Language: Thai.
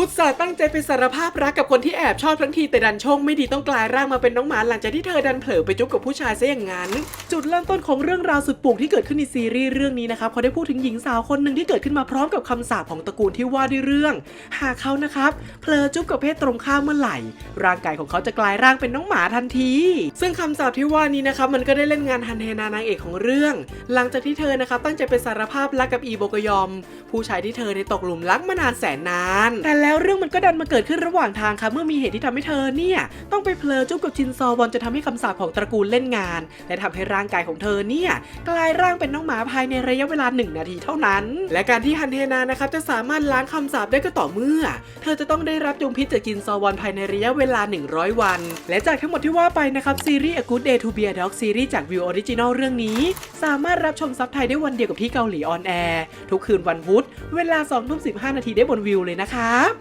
อุตส่าห์ตั้งใจไปสารภาพรักกับคนที่แอบชอบทั้งทีแต่ดันโชคไม่ดีต้องกลายร่างมาเป็นน้องหมาหลังจากที่เธอดันเผลอไปจุ๊บกับผู้ชายซะอย่างนั้น จุดเริ่มต้นของเรื่องราวสุดป่วงที่เกิดขึ้นในซีรีส์เรื่องนี้นะครับเขาได้พูดถึงหญิงสาวคนหนึ่งที่เกิดขึ้นมาพร้อมกับคำสาปของตระกูลที่ว่าด้วยเรื่อง หากเขานะครับเผลอจุ๊บกับเพศตรงข้ามเมื่อไหร่ ร่างกายของเขาจะกลายร่างเป็นน้องหมาทันที ซึ่งคำสาปที่ว่านี้นะครับมันก็ได้เล่นงานฮันเฮนานางเอกของเรื่อง หลังจากที่เธอนะครับตั้งใจไปสารภาพรักกับอีโบกยอม ผู้ชายที่เธอในตกหลุมรักมานานแสนนานแต่แล้วเรื่องมันก็ดันมาเกิดขึ้นระหว่างทางค่ะเมื่อมีเหตุที่ทำให้เธอเนี่ยต้องไปเพลอจุ๊บกับจินซอวอนจะทำให้คำสาปของตระกูลเล่นงาน และทำให้ร่างกายของเธอเนี่ยกลายร่างเป็นน้องหมาภายในระยะเวลาหนึ่งนาทีเท่านั้น และการที่ฮันเฮนานะครับจะสามารถล้างคำสาปได้ก็ต่อเมื่อ เธอจะต้องได้รับยมพิษจากจินซอวอนภายในระยะเวลา 100 วัน และจากทั้งหมดที่ว่าไปนะครับซีรีส์ A Good Day to Be a Dog ซีรีส์จากวิวออริจินอลเรื่องนี้ สามารถรับชมซับไทยได้วันเดียวกับที่เกาหลีออนแอร์ทุกคืนวันพุธเวลา2ทุ่ม15 นาทีได้บนวิวเลยนะครับ